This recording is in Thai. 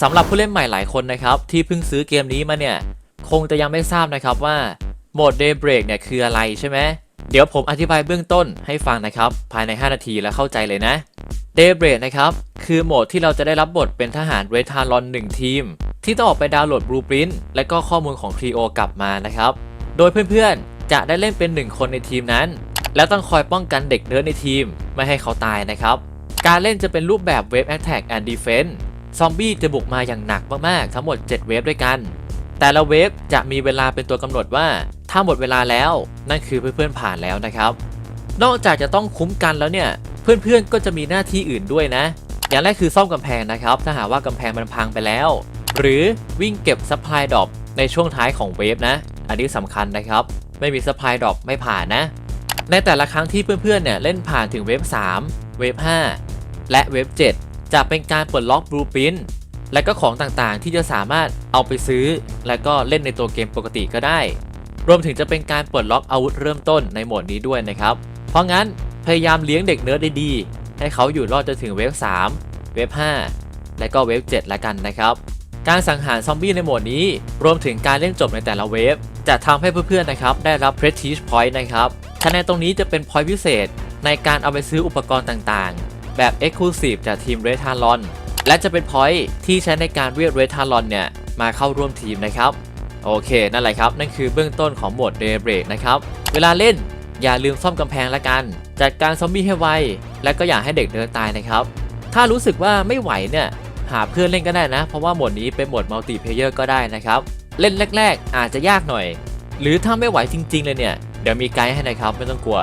สำหรับผู้เล่นใหม่หลายคนนะครับ ที่เพิ่งซื้อเกมนี้มาเนี่ย คงจะยังไม่ทราบนะครับว่าโหมด Daybreak เนี่ยคืออะไรใช่ไหมเดี๋ยวผมอธิบายเบื้องต้นให้ฟังนะครับ ภายใน 5 นาทีแล้วเข้าใจเลยนะ Daybreak นะครับ คือโหมดที่เราจะได้รับบทเป็นทหารเรทารอน1ทีม ที่ต้องออกไปดาวน์โหลดบลูปรินต์และก็ข้อมูลของครีโอกลับมานะครับ โดยเพื่อนๆ จะได้เล่นเป็น 1 คนในทีมนั้น และต้องคอยป้องกันเด็กเนิร์ดในทีม ไม่ให้เขาตายนะครับ การเล่นจะเป็นรูปแบบ Wave Attack and Defense ซอมบี้จะบุกมาอย่างหนักมากๆ ทั้งหมด 7 เวฟด้วยกัน แต่ละเวฟจะมีเวลาเป็นตัวกำหนดว่า ถ้าหมดเวลาแล้วนั่นคือเพื่อนๆผ่านแล้วนะครับ นอกจากจะต้องคุ้มกันแล้วเนี่ย เพื่อนๆก็จะมีหน้าที่อื่นด้วยนะ อย่างแรกคือซ่อมกำแพงนะครับ ถ้าหากว่ากำแพงมันพังไปแล้ว หรือวิ่งเก็บซัพพลายดรอปในช่วงท้ายของเวฟนะ อันนี้สำคัญนะครับ ไม่มีซัพพลายดรอปไม่ผ่านนะ ในแต่ละครั้งที่เพื่อนๆเนี่ยเล่นผ่านถึงเวฟ3 เวฟ5และเวฟ7 จะเป็นการปลดล็อกบลูปรินและก็ของต่างๆ ที่จะสามารถเอาไปซื้อ และก็เล่นในตัวเกมปกติก็ได้ รวมถึงจะเป็นการปลดล็อกอาวุธเริ่มต้นในโหมดนี้ด้วยนะครับ เพราะงั้นพยายามเลี้ยงเด็กเนิร์ดได้ดี ให้เขาอยู่รอดจนถึงเวฟ 3 เวฟ 5 และก็เวฟ 7 ละกันนะครับ การสังหารซอมบี้ในโหมดนี้ รวมถึงการเล่นจบในแต่ละเวฟ จะทำให้เพื่อนๆนะครับได้รับ Prestige Point นะครับคะแนนตรงนี้จะเป็น point พิเศษ ในการเอาไปซื้ออุปกรณ์ต่างๆ แบบ Exclusive จากทีม Red Talon และจะเป็น point ที่ใช้ในการเรียก Red Talon เนี่ยมาเข้าร่วมทีมนะครับ โอเค นั่นแหละครับ นั่นคือเบื้องต้นของโหมด Daybreak นะครับ เวลาเล่นอย่าลืมซ่อมกำแพงละกัน จัดการซอมบี้ให้ไว และก็อย่าให้เด็กเดินตายนะครับ ถ้ารู้สึกว่าไม่ไหวเนี่ยหาเพื่อนเล่นก็ได้นะ เพราะว่าโหมดนี้เป็นโหมดมัลติเพลเยอร์ก็ได้นะครับ เล่นแรก ๆ อาจจะยากหน่อย หรือถ้าไม่ไหวจริง ๆ เลยเนี่ย เดี๋ยวมีไกด์ให้นะครับ ไม่ต้องกลัว